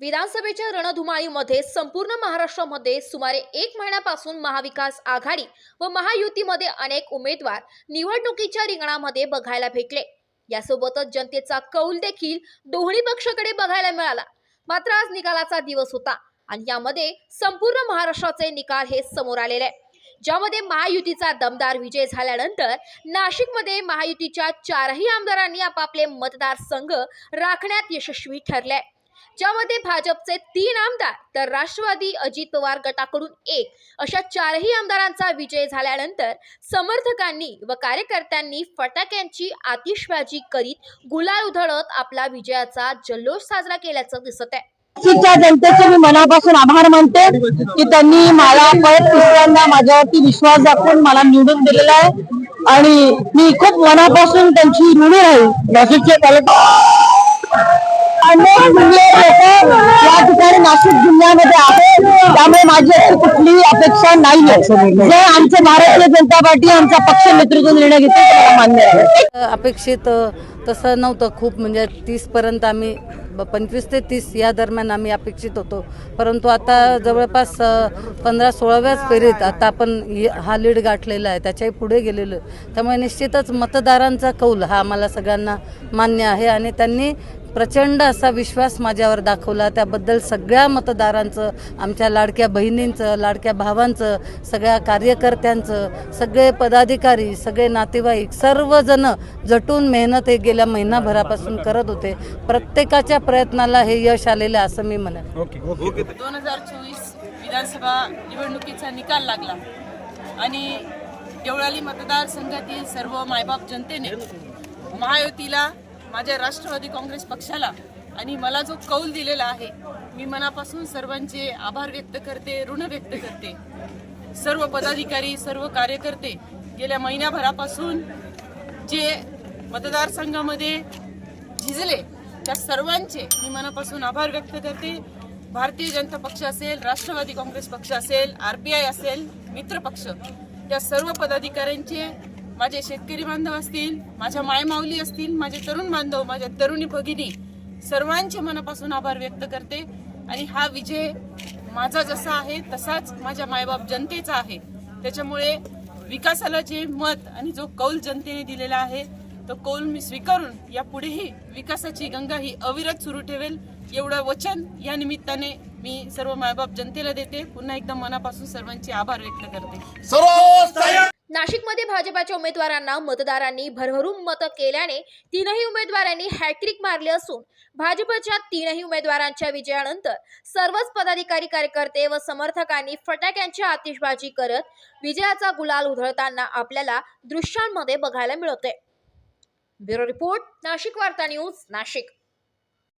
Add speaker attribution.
Speaker 1: विधानसभेच्या रणधुमाळीमध्ये संपूर्ण महाराष्ट्रामध्ये सुमारे एक महिन्यापासून महाविकास आघाडी व महायुतीमध्ये अनेक उमेदवार निवडणुकीच्या रिंगणामध्ये बघायला भेटले. यासोबतच जनतेचा कौल देखील दोन्ही पक्षाकडे बघायला मिळाला. मात्र आज निकालाचा दिवस होता आणि यामध्ये संपूर्ण महाराष्ट्राचे निकाल हे समोर आलेले आहे ज्यामध्ये महायुतीचा दमदार विजय झाल्यानंतर नाशिकमध्ये महायुतीच्या चारही आमदारांनी आपापले मतदारसंघ राखण्यात यशस्वी ठरले ज्यामध्ये भाजपचे तीन आमदार तर राष्ट्रवादी अजित पवार गटाकडून एक अशा चारही आमदारांचा विजय झाल्यानंतर समर्थकांनी व कार्यकर्त्यांनी फटाक्यांची आतिषबाजी करीत गुलाल उधळत आपला विजयाचा जल्लोष साजरा केल्याचं दिसत आहे.
Speaker 2: नाशिकच्या जनतेचे मी मनापासून आभार मानते की त्यांनी मला परत तिसऱ्यांदा माझ्यावरती विश्वास दाखवून मला निवडून दिलेला आहे. आणि मी खूप मनापासून त्यांची ऋणी राहील. नाशिकचे तालुका अनेक लोक या ठिकाणी नाशिक जिल्ह्यामध्ये आहे त्यामुळे माझी अशी कुठलीही अपेक्षा नाहीये. जे आमचे भारतीय जनता पार्टी आमचा पक्ष नेतृत्व निर्णय घेते मान्य आहे.
Speaker 3: अपेक्षित तसं नव्हतं. खूप म्हणजे तीसपर्यंत आम्ही ब- पंचवीस ते तीस या दरम्यान आम्ही अपेक्षित होतो. परंतु आता जवळपास पंधरा सोळाव्याच फेरीत आता आपण हा लीड गाठलेला आहे. त्याच्याही पुढे गेलेलो त्यामुळे निश्चितच मतदारांचा कौल हा आम्हाला सगळ्यांना मान्य आहे आणि त्यांनी प्रचंड असा विश्वास माझ्यावर दाखवला. त्याबद्दल सगळ्या मतदारांचं आमच्या लाडक्या बहिणींचं लाडक्या भावांचं सगळ्या कार्यकर्त्यांचं सगळे पदाधिकारी सगळे नातेवाईक सर्वजण जटून मेहनत हे गेल्या महिनाभरापासून करत होते. प्रत्येकाच्या प्रयत्नाला हे यश आलेलं असं मी म्हणेन.
Speaker 4: दोन हजार चोवीस विधानसभा निवडणुकीचा निकाल लागला आणि देवळाली मतदारसंघातील सर्व मायबाप जनतेने महायुतीला माझ्या राष्ट्रवादी काँग्रेस पक्षाला आणि मला जो कौल दिलेला आहे मी मनापासून सर्वांचे आभार व्यक्त करते ऋण व्यक्त करते. सर्व पदाधिकारी सर्व कार्यकर्ते गेल्या महिन्याभरापासून जे मतदारसंघामध्ये झिजले. त्या सर्वांचे मी मनापासून आभार व्यक्त करते. भारतीय जनता पक्ष असेल राष्ट्रवादी काँग्रेस पक्ष असेल आर पी आय असेल मित्र पक्ष त्या सर्व पदाधिकाऱ्यांचे माझे शेतकरी बांधव असतील माझ्या मायमाऊली असतील माझे तरुण बांधव माझ्या तरुणी भगिनी सर्वांचे मनापासून आभार व्यक्त करते. आणि हा विजय माझा जसा आहे तसाच माझ्या मायबाप जनतेचा आहे. त्याच्यामुळे विकासाला जे मत आणि जो कौल जनतेने दिलेला आहे तो कौल मी स्वीकारून यापुढेही विकासाची गंगा ही अविरत सुरू ठेवेल एवढं वचन या निमित्ताने मी सर्व मायबाप जनतेला देते. पुन्हा एकदा मनापासून सर्वांचे आभार व्यक्त करते.
Speaker 1: नाशिकमध्ये भाजपाच्या उमेदवारांना मतदारांनी भरभरून मतं केल्याने तीनही उमेदवारांनी हॅट्रिक मारली असून भाजपच्या तीनही उमेदवारांच्या विजयानंतर सर्वच पदाधिकारी कार्यकर्ते व समर्थकांनी फटाक्यांची आतिषबाजी करत विजयाचा गुलाल उधळताना आपल्याला दृश्यांमध्ये बघायला मिळते ब्युरो रिपोर्ट नाशिक वार्ता न्यूज नाशिक.